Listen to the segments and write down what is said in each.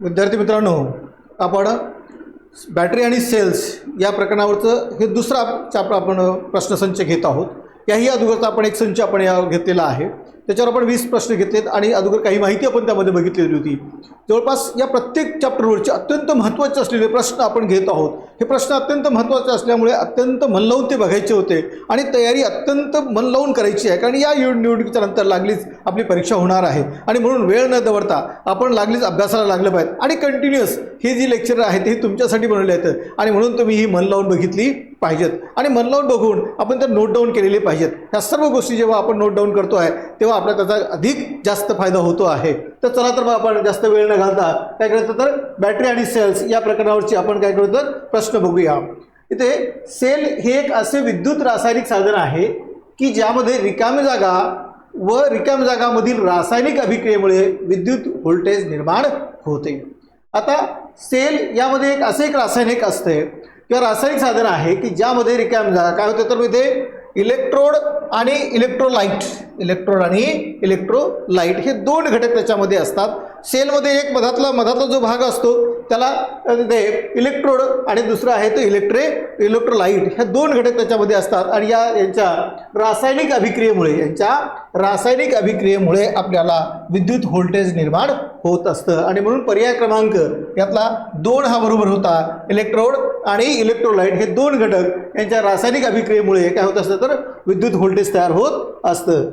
विद्यार्थी मित्रांनो आपण बॅटरी आणि सेल्स या प्रकरणावरचं हे दुसरा चाप आपण प्रश्नसंच घेत आहोत. याही अगोदरचा आपण एक संच आपण या घेतलेला आहे. त्याच्यावर आपण वीस प्रश्न घेतलेत आणि अगोदर काही माहिती आपण त्यामध्ये बघितलेली होती. जवळपास या प्रत्येक चॅप्टरवरचे अत्यंत महत्त्वाचे असलेले प्रश्न आपण घेत आहोत. हे प्रश्न अत्यंत महत्त्वाचे असल्यामुळे अत्यंत मन लावून ते बघायचे होते आणि तयारी अत्यंत मन लावून करायची आहे. कारण या निवडणुकीच्या नंतर लागलीच आपली परीक्षा होणार आहे. आणि म्हणून वेळ न दवडता आपण लागलीच अभ्यासाला लागलं पाहिजे. आणि कंटिन्युअस हे जी लेक्चर आहेत हे तुमच्यासाठी बनवले आहेत. आणि म्हणून तुम्ही ही मन लावून बघितली पाहिजेत. आणि मन लावून बघून आपण तर नोट डाऊन केलेले पाहिजेत. ह्या सर्व गोष्टी जेव्हा आपण नोट डाऊन करतो आहे तेव्हा आपला त्याचा अधिक जास्त फायदा होतो आहे. तर चला तर मग आपण जास्त वेळ न घालता काय करायचं तर बॅटरी आणि सेल्स या प्रकरणावरची आपण काय करू तर प्रश्न बघूया. इथे सेल हे एक असे विद्युत रासायनिक साधन आहे की ज्यामध्ये रिकामी जागा व रिकाम जागामधील रासायनिक अभिक्रियेमुळे विद्युत व्होल्टेज निर्माण होते. आता सेल यामध्ये एक असे एक रासायनिक असते किंवा रासायनिक साधन आहे की ज्यामध्ये रिकॅम झाला. काय होतं तर इथे इलेक्ट्रोड आणि इलेक्ट्रोलाइट इलेक्ट्रोड आणि इलेक्ट्रोलाइट हे दोन घटक त्याच्यामध्ये असतात. सेलमध्ये एक मधातला मधातला जो भाग असतो त्याला ते इलेक्ट्रोड आणि दुसरं आहे तो इलेक्ट्रे इलेक्ट्रोलाईट ह्या दोन घटक त्याच्यामध्ये असतात. आणि या यांच्या रासायनिक अभिक्रियेमुळे यांच्या रासायनिक अभिक्रियेमुळे आपल्याला विद्युत व्होल्टेज निर्माण होत असतं. आणि म्हणून पर्याय क्रमांक यातला दोन हा बरोबर होता. इलेक्ट्रोड आणि इलेक्ट्रोलाईट हे दोन घटक यांच्या रासायनिक अभिक्रियेमुळे काय होत असतं तर विद्युत व्होल्टेज तयार होत असतं.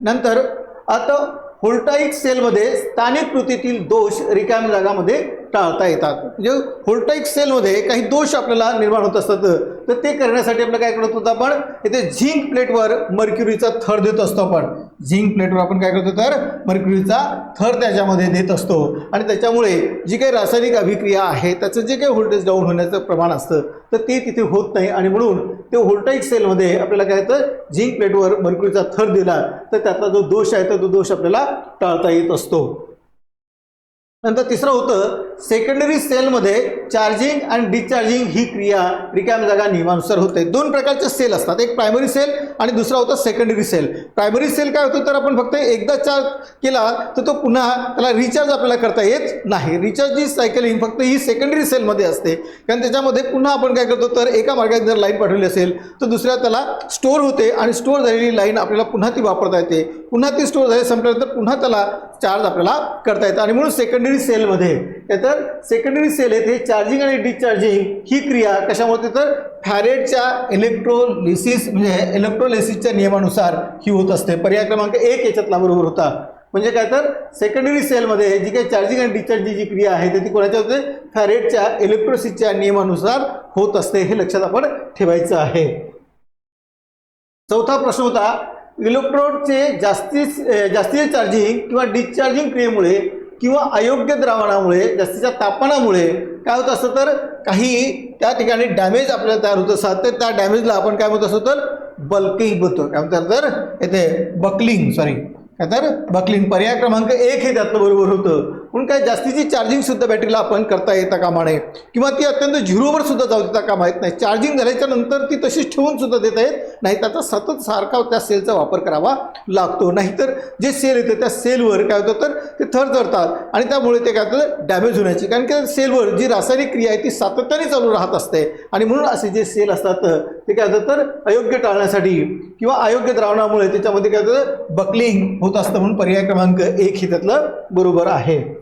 नंतर आता व्होल्टाईक सेलमध्ये स्थानिक कृतीतील दोष रिकाम्या जागामध्ये टाळता येतात. म्हणजे व्होल्टाईक सेलमध्ये काही दोष आपल्याला निर्माण होत असतात. तर ते करण्यासाठी आपलं काय करत होतं आपण? इथे झिंक प्लेटवर मर्क्युरीचा थर देत असतो आपण. झिंक प्लेटवर आपण काय करतो? तर मर्क्युरीचा थर त्याच्यामध्ये देत असतो. आणि त्याच्यामुळे जी काही रासायनिक अभिक्रिया आहे त्याचं जे काही व्होल्टेज डाऊन होण्याचं प्रमाण असतं तर ते तिथे होत नाही. आणि म्हणून ते व्होल्टाईक सेलमध्ये आपल्याला काय तर झिंक प्लेटवर मर्क्युरीचा थर दिला तर त्यातला जो दोष आहे तर तो दोष आपल्याला टाळता येत असतो. नंतर तिसरं होतं सेकंडरी सेलमध्ये चार्जिंग आणि डिस्चार्जिंग ही क्रिया रिकाम्या जागा नियमानुसार होते. दोन प्रकारचे सेल असतात. एक प्रायमरी सेल आणि दुसरा होता सेकंडरी सेल प्रायमरी सेल काय होतो? तर आपण फक्त एकदा चार्ज केला तर तो पुन्हा त्याला रिचार्ज आपल्याला करता येत नाही. रिचार्जची सायकलिंग फक्त ही सेकंडरी सेलमध्ये असते. कारण त्याच्यामध्ये पुन्हा आपण काय करतो? तर एका मार्गाने जर लाईन पाठवली असेल तर दुसऱ्या त्याला स्टोअर होते आणि स्टोअर झालेली लाईन आपल्याला पुन्हा ती वापरता येते. पुन्हा ती स्टोअर झाली संपल्यानंतर पुन्हा त्याला चार्ज आपल्याला करता येतं. आणि म्हणून सेकंडरी सेलमध्ये तर सेकंडरी सेल येथे चार्जिंग आणि डिस्चार्जिंग ही क्रिया कशामुळे होते? तर फॅरेटच्या इलेक्ट्रोलिसिस म्हणजे इलेक्ट्रोलिसिसच्या नियमानुसार ही होत असते. पर्याय क्रमांक एक याच्यातला बरोबर होता. म्हणजे काय तर सेकंडरी सेलमध्ये जी काही चार्जिंग आणि डिस्चार्जिंग जी क्रिया आहे तर ती कोणाच्या होते? फॅरेटच्या इलेक्ट्रोसिसच्या नियमानुसार होत असते. हे लक्षात आपण ठेवायचं आहे. चौथा प्रश्न होता इलेक्ट्रोडचे जास्तीत जास्तीचे चार्जिंग किंवा डिस्चार्जिंग क्रियेमुळे किंवा अयोग्य द्रावणामुळे जास्तीच्या तापमानामुळे काय होत असतं तर काही त्या ठिकाणी डॅमेज आपल्याला तयार होत असतात. तर त्या डॅमेजला आपण काय म्हणत असतो तर बल्किंग बोलतो काय म्हणतात तर? येथे बकलिंग सॉरी काय तर बकलिंग पर्याय क्रमांक एक हे त्यातलं बरोबर होतं. म्हणून काय जास्तीची चार्जिंगसुद्धा बॅटरीला आपण करता येता कामा नये. किंवा ती अत्यंत झिरोवर सुद्धा जाऊ देता कामा येत नाही. चार्जिंग झाल्याच्यानंतर ती तशीच ठेवून सुद्धा देता येत नाही. त्याचा सतत सारखा त्या सेलचा वापर करावा लागतो. नाहीतर जे सेल येतं त्या सेलवर काय होतं तर ते थर चढतात आणि त्यामुळे ते काय होतं? डॅमेज होण्याची. कारण की सेलवर जी रासायनिक क्रिया आहे ती सातत्याने चालू राहत असते. आणि म्हणून असे जे सेल असतात ते काय होतं तर अयोग्य टाळण्यासाठी किंवा अयोग्य द्रावणामुळे त्याच्यामध्ये काय होतं? बकलिंग होत असतं म्हणून पर्याय क्रमांक एक हे त्यातलं बरोबर आहे.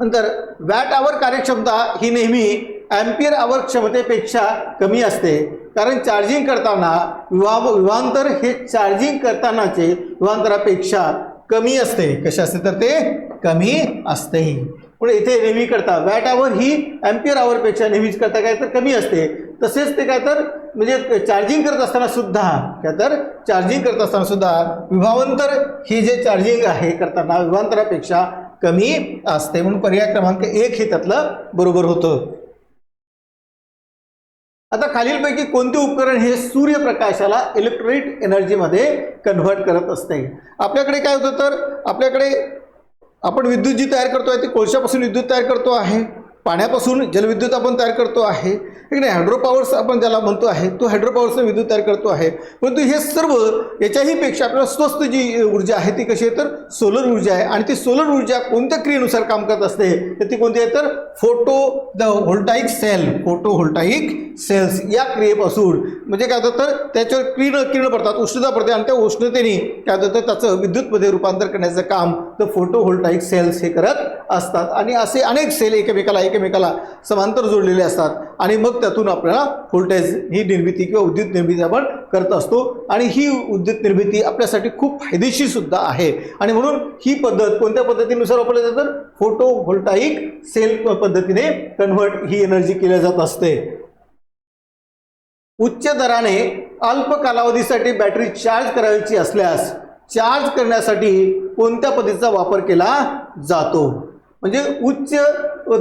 नंतर वॅट आवर कार्यक्षमता ही नेहमी ॲम्पियर आवर क्षमतेपेक्षा कमी असते. कारण चार्जिंग करताना विवाह विवांतर हे चार्जिंग करतानाचे विवांतरापेक्षा कमी असते. कसे असते तर ते कमी असते. पण इथे नेहमी करता वॅट आवर ही ॲम्पियर आवरपेक्षा नेहमीच करता काय तर कमी असते. तसेच ते काय तर म्हणजे चार्जिंग करत असताना सुद्धा काय तर चार्जिंग करत असताना सुद्धा विभावांतर हे जे चार्जिंग आहे करताना विभांतरापेक्षा कमी असते. म्हणून पर्याय क्रमांक एक हे त्यातलं बरोबर होतं. आता खालीलपैकी कोणते उपकरण हे सूर्यप्रकाशाला इलेक्ट्रिक एनर्जीमध्ये कन्व्हर्ट करत असते? आपल्याकडे काय होतं तर आपल्याकडे आपण विद्युत जी तयार करतो आहे ती कोळशापासून विद्युत तयार करतो आहे. पाण्यापासून जलविद्युत आपण तयार करतो आहे. ठीक नाही? हायड्रोपॉवर्स आपण ज्याला म्हणतो आहे तो हायड्रो विद्युत तयार करतो आहे. परंतु हे सर्व याच्याही पेक्षा आपल्याला स्वस्त जी ऊर्जा आहे ती कशी आहे तर सोलर ऊर्जा आहे. आणि ती सोलर ऊर्जा कोणत्या क्रियेनुसार काम करत असते तर ती कोणती आहे तर photo the voltaic cell photovoltaic cells या क्रियेपासून. म्हणजे काय होतं तर त्याच्यावर किरण किरण पडतात उष्णता पडते आणि त्या उष्णतेने काय होतं तर त्याचं विद्युतमध्ये रूपांतर करण्याचं काम तर फोटो व्होल्टाईक सेल्स हे करत असतात. आणि असे अनेक सेल एकमेकाला एक एकमेकाला समांतर जोडलेले असतात. आणि मग त्यातून आपल्याला व्होल्टेज ही निर्मिती किंवा विद्युत निर्मिती आपण करत असतो. आणि ही विद्युत निर्मिती आपल्यासाठी खूप फायदेशीर सुद्धा आहे. आणि म्हणून ही पद्धत कोणत्या पद्धतीनुसार वापरली जाते? तर फोटो व्होल्टाईक सेल पद्धतीने कन्व्हर्ट ही एनर्जी केल्या जात असते. उच्च दराने अल्प कालावधीसाठी बॅटरी चार्ज करायची असल्यास चार्ज करण्यासाठी कोणत्या पद्धतीचा वापर केला जातो? म्हणजे उच्च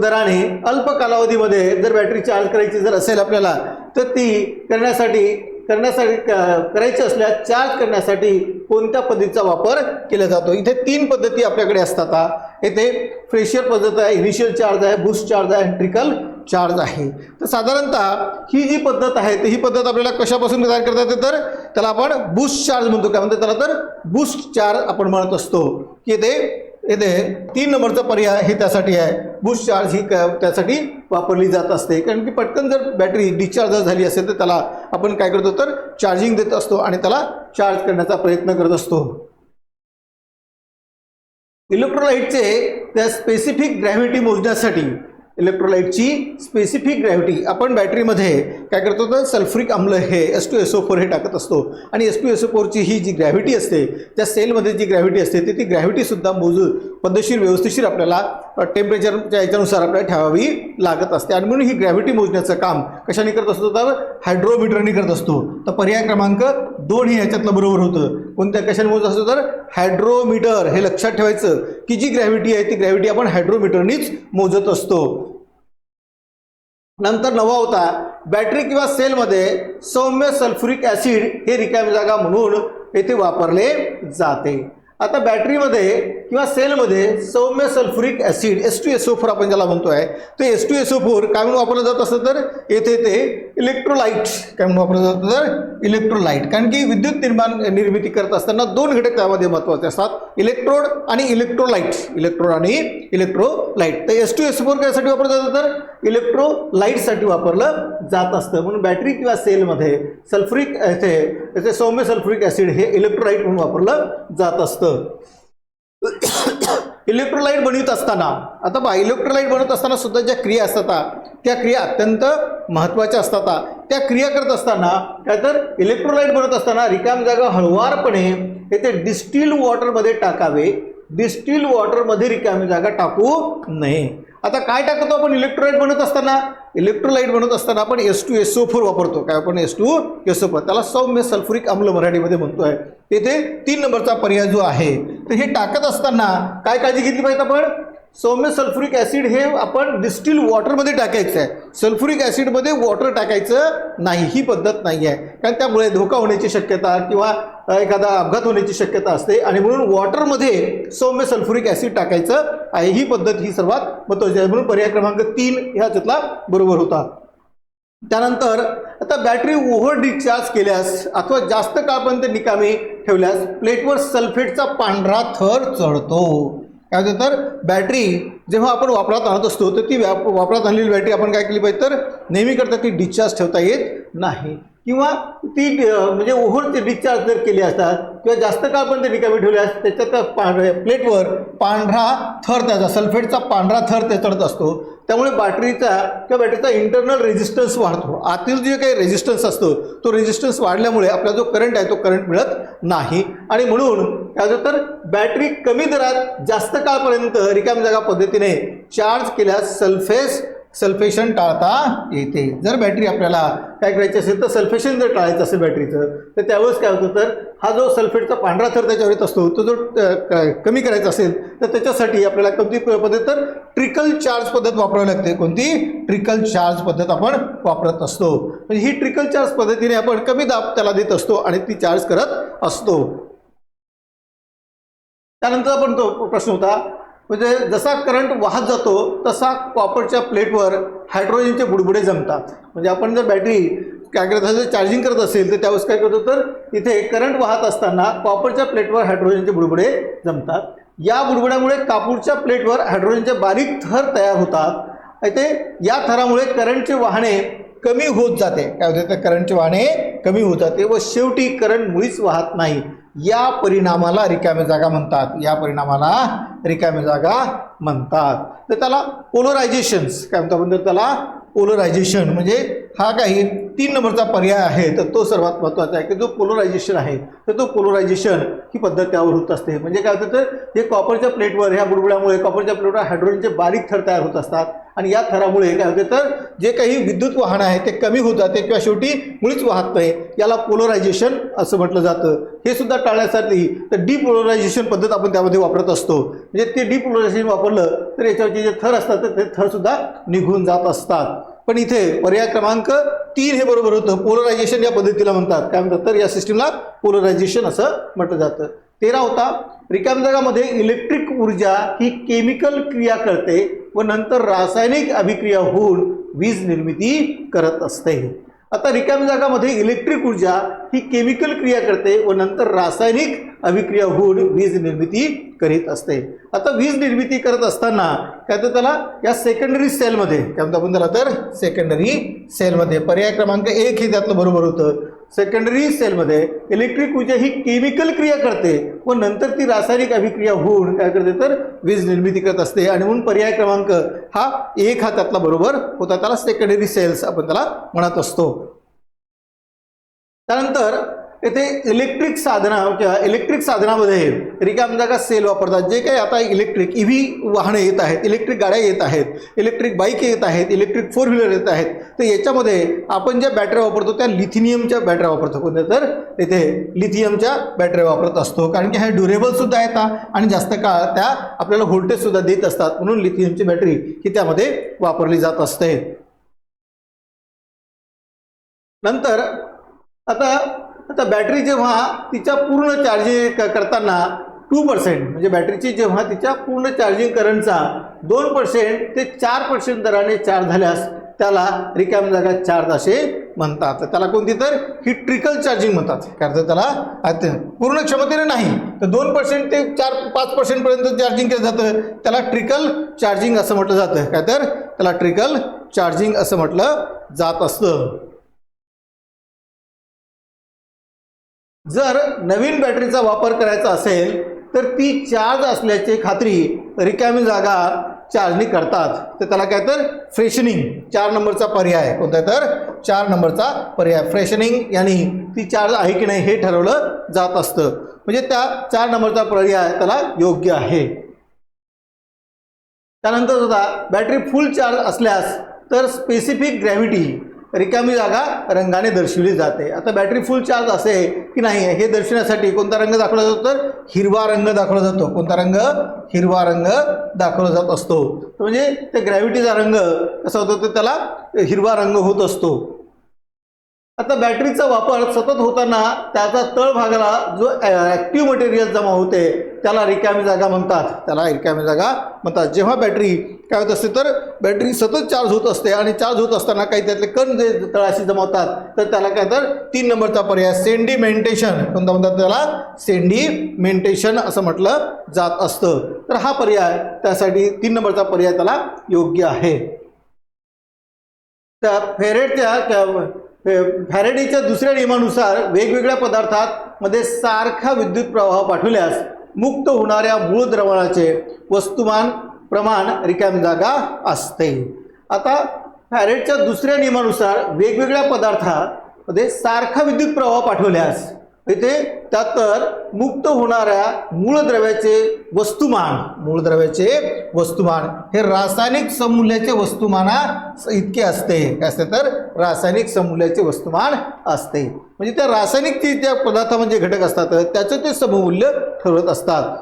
दराने अल्प कालावधीमध्ये जर बॅटरी चार्ज करायची जर असेल आपल्याला तर ती करण्यासाठी करण्यासाठी क- करायची असल्यास चार्ज करण्यासाठी कोणत्या पद्धतीचा वापर केला जातो? इथे तीन पद्धती आपल्याकडे असतात येथे फ्रेशर पद्धत आहे इनिशियल चार्ज आहे बूस्ट चार्ज आहे ट्रिकल चार्ज आहे. तर साधारणतः ही जी पद्धत आहे तर ही पद्धत आपल्याला कशापासून तयार करता येते? तर त्याला आपण बूस्ट चार्ज म्हणतो. काय म्हणतो त्याला? तर बूस्ट चार्ज आपण म्हणत असतो. की ते येथे तीन नंबरचा पर्याय हे त्यासाठी आहे. बूस्ट चार्ज ही क- त्यासाठी वापरली जात असते. कारण की पटकन जर बॅटरी डिस्चार्ज जर झाली असेल तर त्याला आपण काय करतो तर चार्जिंग देत असतो आणि त्याला चार्ज करण्याचा प्रयत्न करत असतो. इलेक्ट्रोलाइटचे त्या स्पेसिफिक ग्रॅव्हिटी मोजण्यासाठी इलेक्ट्रोलाइटची स्पेसिफिक ग्रॅव्हिटी आपण बॅटरीमध्ये काय करतो तर सल्फ्रिक आम्ल हे S two S O four हे टाकत असतो. आणि एस टू एस ओ फोरची ही जी ग्रॅव्हिटी असते त्या सेलमध्ये जी ग्रॅव्हिटी असते ती ती ग्रॅव्हिटीसुद्धा मोजू पद्धतशीर व्यवस्थितशीर आपल्याला टेम्परेचरच्या याच्यानुसार आपल्याला ठेवावी लागत असते. आणि म्हणून ही ग्रॅव्हिटी मोजण्याचं काम कशाने करत असतो? तर हायड्रोमीटरने करत असतो. तर पर्याय क्रमांक दोन हे ह्याच्यातलं बरोबर होतं. कोणत्या कशाने मोजत असतो? तर हायड्रोमीटर हे लक्षात ठेवायचं की जी ग्रॅव्हिटी आहे ती ग्रॅव्हिटी आपण हायड्रोमीटरनीच मोजत असतो. नंतर नवा होता बॅटरी किंवा सेलमध्ये सौम्य सल्फ्युरिक ॲसिड हे रिकामी जागा म्हणून येथे वापरले जाते. आता बॅटरीमध्ये किंवा सेलमध्ये सौम्य sulphuric acid S two S O four आपण ज्याला म्हणतो आहे ते S two S O four काय म्हणून वापरलं जात असतं तर येथे ते इलेक्ट्रोलाइट काय म्हणून वापरलं जातं तर इलेक्ट्रोलाइट कारण की विद्युत निर्माण निर्मिती करत असताना दोन घटक त्यामध्ये महत्त्वाचे असतात इलेक्ट्रोड आणि इलेक्ट्रोलाइट इलेक्ट्रोड आणि इलेक्ट्रोलाइट तर एस टू एस फोर कशासाठी वापरलं जातं तर इलेक्ट्रोलाइटसाठी वापरलं जात असतं. म्हणून बॅटरी किंवा सेलमध्ये सल्फ्रिक याचे त्याचे सौम्य सल्फ्रिक ॲसिड हे इलेक्ट्रोलाइट म्हणून वापरलं जात असतं. इलेक्ट्रोलाइट बनवित असताना आता बा इलेक्ट्रोलाइट बनवत असताना सुद्धा ज्या क्रिया असतात त्या क्रिया अत्यंत महत्त्वाच्या असतात त्या क्रिया करत असताना काय तर इलेक्ट्रोलाइट बनवत असताना रिकाम जागा हळुवारपणे येथे डिस्टिल वॉटरमध्ये टाकावे. डिस्टिल वॉटरमध्ये रिकामी जागा टाकू नये. आता काय टाकतो आपण? इलेक्ट्रोलाइट बनवत असताना इलेक्ट्रोलाइट बनवत असताना आपण S two S O four वापरतो. काय आपण S two S O four त्याला सौम्य सल्फ्युरिक आम्ल मराठीमध्ये म्हणतोय. तेथे तीन नंबरचा पर्याय जो आहे तर हे टाकत असताना काय काळजी घेतली पाहिजे आपण? सौम्य सल्फ्युरिक ॲसिड हे आपण डिस्टिल वॉटरमध्ये टाकायचं आहे. सल्फ्युरिक ॲसिडमध्ये वॉटर टाकायचं नाही ही पद्धत नाही आहे. कारण त्यामुळे धोका होण्याची शक्यता किंवा एखादा अपघात होण्याची शक्यता असते. आणि म्हणून वॉटरमध्ये सौम्य सल्फ्युरिक ॲसिड टाकायचं आहे. ही पद्धत ही सर्वात महत्त्वाची आहे. म्हणून पर्याय क्रमांक तीन ह्याच्यातला बरोबर होता. त्यानंतर आता बॅटरी ओव्हर डिस्चार्ज केल्यास अथवा जास्त काळपर्यंत निकामी ठेवल्यास प्लेटवर सल्फेटचा पांढरा थर चढतो. काय होतं तर बॅटरी जेव्हा आपण वापरात आणत असतो तर ती व्याप वापरात आणलेली बॅटरी आपण काय केली पाहिजे तर नेहमीकरता ती डिस्चार्ज ठेवता येत नाही. किंवा ती म्हणजे ओव्हर ते डिस्चार्ज जर केली असतात किंवा जास्त काळपर्यंत निकामी ठेवल्यास त्याच्यात पांढऱ्या प्लेटवर पांढरा थर त्याचा सल्फेटचा पांढरा थर त्या चढत असतो. त्यामुळे बॅटरीचा किंवा बॅटरीचा इंटरनल रेझिस्टन्स वाढतो. आतील जे काही रेझिस्टन्स असतो तो रेझिस्टन्स वाढल्यामुळे आपला जो करंट आहे तो करंट मिळत नाही. आणि म्हणून काय तर बॅटरी कमी दरात जास्त काळपर्यंत रिकाम जागा पद्धतीने चार्ज केल्यास सल्फेस सल्फेशन टाळता येते. जर बॅटरी आपल्याला काय करायची असेल तर सल्फेशन जर टाळायचं असेल बॅटरीचं तर त्यावेळेस काय होतं तर हा जो सल्फेटचा पांढरा थर त्याच्यावर येत असतो तो जो कमी करायचा असेल तर त्याच्यासाठी आपल्याला कोणती पद्धत तर ट्रिकल चार्ज पद्धत वापरावी लागते. कोणती? ट्रिकल चार्ज पद्धत आपण वापरत असतो. म्हणजे ही ट्रिकल चार्ज पद्धतीने आपण कमी दाब त्याला देत असतो आणि ती चार्ज करत असतो. त्यानंतर आपण तो प्रश्न होता म्हणजे जसा करंट वाहत जातो तसा कॉपरच्या प्लेटवर हायड्रोजनचे बुडबुडे जमतात. म्हणजे आपण जर बॅटरी काय करत असेल चार्जिंग करत असेल तर त्यावेळेस काय करतो तर इथे करंट वाहत असताना कॉपरच्या प्लेटवर हायड्रोजनचे बुडबुडे जमतात. या बुडबुड्यामुळे कापूरच्या प्लेटवर हायड्रोजनचे बारीक थर तयार होतात. ते या थरामुळे करंटचे वाहने कमी होत जाते. काय होते? तर करंटचे वाहने कमी होत जाते व शेवटी करंट मुळीच वाहत नाही. या परिणामाला रिकाम्या जागा म्हणतात. या परिणामाला रिकाम्या जागा म्हणतात. तर त्याला पोलरायझेशन्स काय म्हणतो आपण? तर त्याला पोलरायझेशन म्हणजे हा काही तीन नंबरचा पर्याय आहे तर तो सर्वात महत्त्वाचा आहे. की जो पोलरायझेशन आहे तर तो पोलरायझेशन ही पद्धत त्यावर होत असते. म्हणजे काय होतं? तर हे कॉपरच्या प्लेटवर ह्या बुडबुड्यामुळे कॉपरच्या प्लेटवर हायड्रोजनचे बारीक थर तयार होत असतात. आणि या थरामुळे काय होते तर जे काही विद्युत वाहन आहे ते कमी होत जाते किंवा शेवटी मुळीच वाहत नाही. याला पोलरायझेशन असं म्हटलं जातं. हे सुद्धा टाळण्यासाठी तर डिपोलरायझेशन पद्धत आपण त्यामध्ये वापरत असतो. म्हणजे ते डिपोलरायझेशन वापरलं तर याच्यावरचे जे थर असतात तर ते थरसुद्धा निघून जात असतात. पण इथे पर्याय क्रमांक तीन हे बरोबर होतं. पोलरायझेशन या पद्धतीला म्हणतात. काय म्हणतात तर या सिस्टीमला पोलरायझेशन असं म्हटलं जातं. तेरा होता. रिकाम जगामध्ये इलेक्ट्रिक ऊर्जा ही केमिकल क्रिया करते. व नंतर रासायनिक अभिक्रिया होऊन वीज निर्मिती करत असते. आता रिकाम्या जागामध्ये इलेक्ट्रिक ऊर्जा ही केमिकल क्रिया करते व नंतर रासायनिक अभिक्रिया होऊन वीज निर्मिती करीत असते. आता वीज निर्मिती करत असताना काय तर त्याला? या सेकंडरी सेलमध्ये काय म्हणतो आपण त्याला तर सेकंडरी सेलमध्ये पर्याय क्रमांक एक हे त्यातलं बरोबर होतं. सेकंडरी सेलमध्ये इलेक्ट्रिक ऊर्जा ही केमिकल क्रिया करते. व नंतर ती रासायनिक अभिक्रिया होऊन काय करते तर? वीज निर्मिती करत असते. आणि म्हणून पर्याय क्रमांक हा एक हा त्यातला बरोबर होता. त्याला सेकंडरी सेल्स आपण त्याला म्हणत असतो. त्यानंतर येथे इलेक्ट्रिक साधना किंवा इलेक्ट्रिक साधनामध्ये रिकाम जागा सेल वापरतात. जे काही आता इलेक्ट्रिक ई व्ही वाहनं येत आहेत इलेक्ट्रिक गाड्या येत आहेत इलेक्ट्रिक बाईक येत आहेत इलेक्ट्रिक फोर व्हीलर येत आहेत तर याच्यामध्ये आपण ज्या बॅटऱ्या वापरतो त्या लिथिनियमच्या बॅटऱ्या वापरतो. कोणत्या तर? येथे लिथियमच्या बॅटऱ्या वापरत असतो. कारण की ह्या ड्युरेबलसुद्धा येतात आणि जास्त काळ त्या आपल्याला व्होल्टेजसुद्धा देत असतात. म्हणून लिथियमची बॅटरी ही त्यामध्ये वापरली जात असते. नंतर आता आता बॅटरी जेव्हा तिच्या पूर्ण चार्जिंग क करताना टू पर्सेंट म्हणजे बॅटरीची जेव्हा तिच्या पूर्ण चार्जिंग करंटचा दोन पर्सेंट ते चार पर्सेंट दराने चार्ज झाल्यास त्याला रिकॅम जागा चार्ज असे म्हणतात. तर त्याला कोणती तर ही ट्रिकल चार्जिंग म्हणतात. कारण तर त्याला? पूर्ण क्षमतेने नाही तर दोन पर्सेंट ते चार पाच पर्सेंटपर्यंत चार्जिंग केलं जातं. त्याला ट्रिकल चार्जिंग असं म्हटलं जातं. काय तर? त्याला ट्रिकल चार्जिंग असं म्हटलं जात असतं. जर नवीन बॅटरीचा वापर करायचा असेल तर ती चार्ज असल्याची खात्री रिकामी जागा चार्जनी करतात. तर त्याला काय तर फ्रेशनिंग चार नंबरचा पर्याय. कोणता आहे तर? चार नंबरचा पर्याय. फ्रेशनिंग यांनी ती चार्ज आहे की नाही हे ठरवलं जात असतं. म्हणजे त्या चार नंबरचा पर्याय त्याला योग्य आहे. त्यानंतर सुद्धा बॅटरी फुल चार्ज असल्यास तर स्पेसिफिक ग्रॅव्हिटी रिकामी जागा रंगाने दर्शवली जाते. आता बॅटरी फुल चार्ज असे की नाही हे दर्शवण्यासाठी कोणता रंग दाखवला जातो? तर हिरवा रंग दाखवला जातो. कोणता रंग? हिरवा रंग दाखवला जात असतो. म्हणजे ते ग्रॅव्हिटीचा रंग कसा होतो? तर त्याला हिरवा रंग होत असतो. आता बॅटरीचा वापर सतत होताना त्याचा तळभागाला जो ॲक्टिव्ह मटेरियल जमा होते त्याला रिकामी जागा म्हणतात. त्याला रिकामी जागा म्हणतात. जेव्हा बॅटरी काय होत असते तर बॅटरी सतत चार्ज होत असते आणि चार्ज होत असताना काही त्यातले कण जे तळाशी जमावतात तर त्याला काय तर तीन नंबरचा पर्याय सेंडिमेंटेशन कोणता म्हणतात त्याला? सेंडिमेंटेशन असं म्हटलं जात असतं. तर हा पर्याय त्यासाठी तीन नंबरचा पर्याय त्याला योग्य आहे. त्या फेरेटच्या फॅरेडेच्या दुसऱ्या नियमानुसार वेगवेगळ्या पदार्थात मध्ये सारखा विद्युत प्रवाह पाठवल्यास मुक्त होणाऱ्या मूळ द्रवणाचे वस्तुमान प्रमाण रिकाम जागा असते. आता फॅरेटच्या दुसऱ्या नियमानुसार वेगवेगळ्या पदार्थामध्ये सारखा विद्युत प्रवाह पाठवल्यास इथे त्यात तर मुक्त होणाऱ्या मूळद्रव्याचे वस्तुमान मूळद्रव्याचे वस्तुमान. हे रासायनिक समूल्याचे वस्तुमाना इतके असते. असते तर? रासायनिक समूल्याचे वस्तुमान असते. म्हणजे त्या रासायनिक जे त्या पदार्थामध्ये घटक असतात त्याचं ते सममूल्य ठरवत असतात.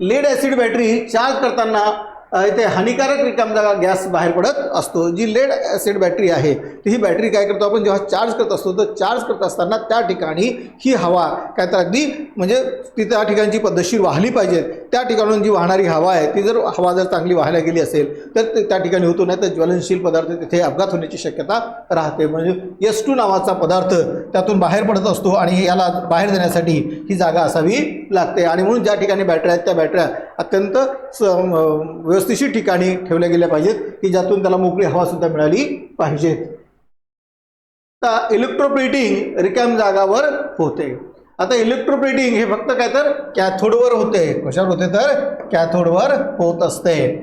लेड ॲसिड बॅटरी चार्ज करताना इथे हानिकारक रिकाम जागा गॅस बाहेर पडत असतो. जी लेड ॲसिड बॅटरी आहे ती ही बॅटरी काय करतो आपण? जेव्हा चार्ज करत असतो तर चार्ज करत असताना त्या ठिकाणी ही हवा काय तर अगदी म्हणजे ती त्या ठिकाणची पद्धतशीर वाहली पाहिजे. त्या ठिकाणून जी वाहणारी हवा आहे ती जर हवा जर चांगली वाहायला गेली असेल तर ते त्या ठिकाणी होतो नाही तर ज्वलनशील पदार्थ तिथे अपघात होण्याची शक्यता राहते. म्हणजे एस टू नावाचा पदार्थ त्यातून बाहेर पडत असतो आणि याला बाहेर देण्यासाठी ही जागा असावी लागते. आणि म्हणून ज्या ठिकाणी बॅटऱ्या आहेत त्या बॅटऱ्या अत्यंत स व्यवस्थिशीर ठिकाणी ठेवल्या गेल्या पाहिजेत की ज्यातून त्याला मोकळी हवासुद्धा मिळाली पाहिजेत तर इलेक्ट्रोप्लेटिंग रिकाम जागावर होते. आता इलेक्ट्रोप्लेटिंग हे फक्त काय तर कॅथोडवर होते. कशावर होते तर? कॅथोडवर होत असते.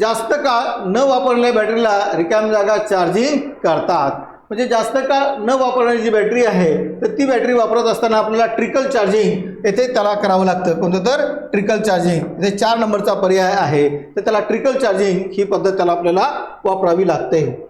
जास्त काळ न वापरलेल्या बॅटरीला रिकाम जागा चार्जिंग करतात. म्हणजे जास्त काळ न वापरणारी जी बॅटरी आहे तर ती बॅटरी वापरत असताना आपल्याला ट्रिकल चार्जिंग येथे त्याला करावं लागतं. कोणतं तर? ट्रिकल चार्जिंग इथे चार नंबरचा पर्याय आहे. तर त्याला ट्रिकल चार्जिंग ही पद्धत त्याला आपल्याला वापरावी लागते.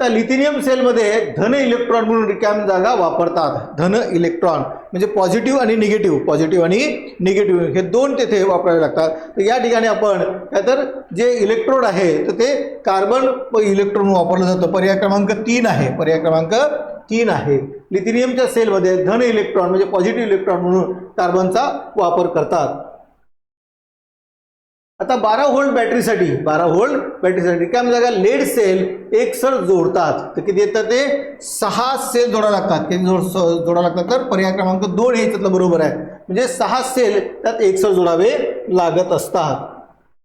तर लिथिनियम सेलमध्ये धन इलेक्ट्रॉन म्हणून रिकाम जागा वापरतात. धन इलेक्ट्रॉन म्हणजे पॉझिटिव्ह आणि निगेटिव्ह पॉझिटिव्ह आणि निगेटिव्ह हे दोन तेथे वापरावे लागतात. तर या ठिकाणी आपण काय तर जे इलेक्ट्रोड आहे तर ते कार्बन व इलेक्ट्रॉन वापरलं जातं. पर्याय क्रमांक तीन आहे. पर्याय क्रमांक तीन आहे. लिथिनियमच्या सेलमध्ये धन इलेक्ट्रॉन म्हणजे पॉझिटिव्ह इलेक्ट्रॉन म्हणून कार्बनचा वापर करतात. आता बारा व्होल्ट बॅटरीसाठी बारा व्होल्ट बॅटरीसाठी काय जागा लेड सेल एक सर जोडतात. तर किती येतात ते? सहा सेल जोडा लागतात. किती जोड स- जोडावं लागतात तर? पर्याय क्रमांक दोन हे याच्यातलं बरोबर आहे. म्हणजे सहा सेल त्यात एक सर जोडावे लागत असतात.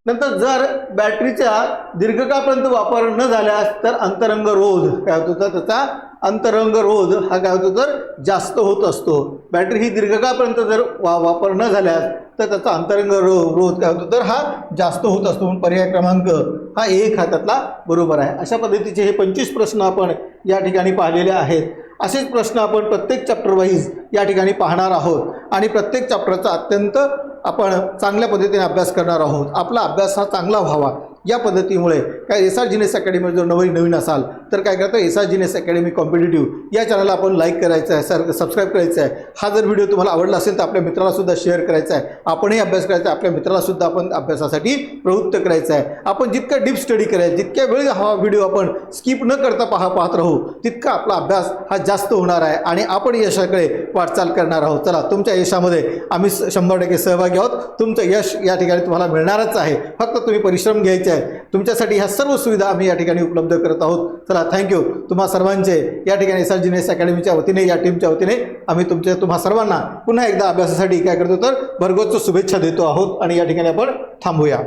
नंतर जर बॅटरीचा दीर्घकाळपर्यंत वापर न झाल्यास तर अंतरंग रोध काय होतो? तर त्याचा अंतरंग रोध हा काय होतो तर जास्त होत असतो बॅटरी ही दीर्घकाळपर्यंत जर वा वापर न झाल्यास तर त्याचा अंतरंग रो रोध काय होतो तर हा जास्त होत असतो म्हणून पर्याय क्रमांक हा एक हा त्यातला बरोबर आहे. अशा पद्धतीचे हे पंचवीस प्रश्न आपण या ठिकाणी पाहिलेले आहेत. असेच प्रश्न आपण प्रत्येक चॅप्टर वाईज या ठिकाणी पाहणार आहोत. आणि प्रत्येक चॅप्टरचा अत्यंत आपण चांगल्या पद्धतीने अभ्यास करणार आहोत. आपला अभ्यास हा चांगला व्हावा. या पद्धतीमुळे काय एस आर जिनेस अकॅडमी जर नवीन नवीन असाल तर काय करता S R genius academy competitive या चॅनलला आपण लाईक करायचं आहे सर सबस्क्राईब करायचं आहे. हा जर व्हिडिओ तुम्हाला आवडला असेल तर आपल्या मित्रालासुद्धा शेअर करायचा आहे. आपणही अभ्यास करायचा आहे आपल्या मित्रालासुद्धा आपण अभ्यासासाठी प्रवृत्त करायचं आहे. आपण जितका डीप स्टडी करायचं जितक्या वेळ हा व्हिडिओ आपण स्किप न करता पाहा पाहत राहू तितका आपला अभ्यास हा जास्त होणार आहे आणि आपण यशाकडे वाटचाल करणार आहोत. चला तुमच्या यशामध्ये आम्ही शंभर टक्के सहभागी आहोत. तुमचं यश या ठिकाणी तुम्हाला मिळणारच आहे. फक्त तुम्ही परिश्रम घ्यायचे आहे. तुमच्यासाठी ह्या सर्व सुविधा आम्ही या ठिकाणी उपलब्ध करत आहोत. चला थँक्यू तुम्हा सर्वांचे या ठिकाणी एस आर जिनेस अकॅडमीच्या वतीने या टीमच्या वतीने आम्ही तुमच्या तुम्हा सर्वांना पुन्हा एकदा अभ्यासासाठी काय करतो तर भरगोच शुभेच्छा देतो आहोत आणि या ठिकाणी आपण थांबूया.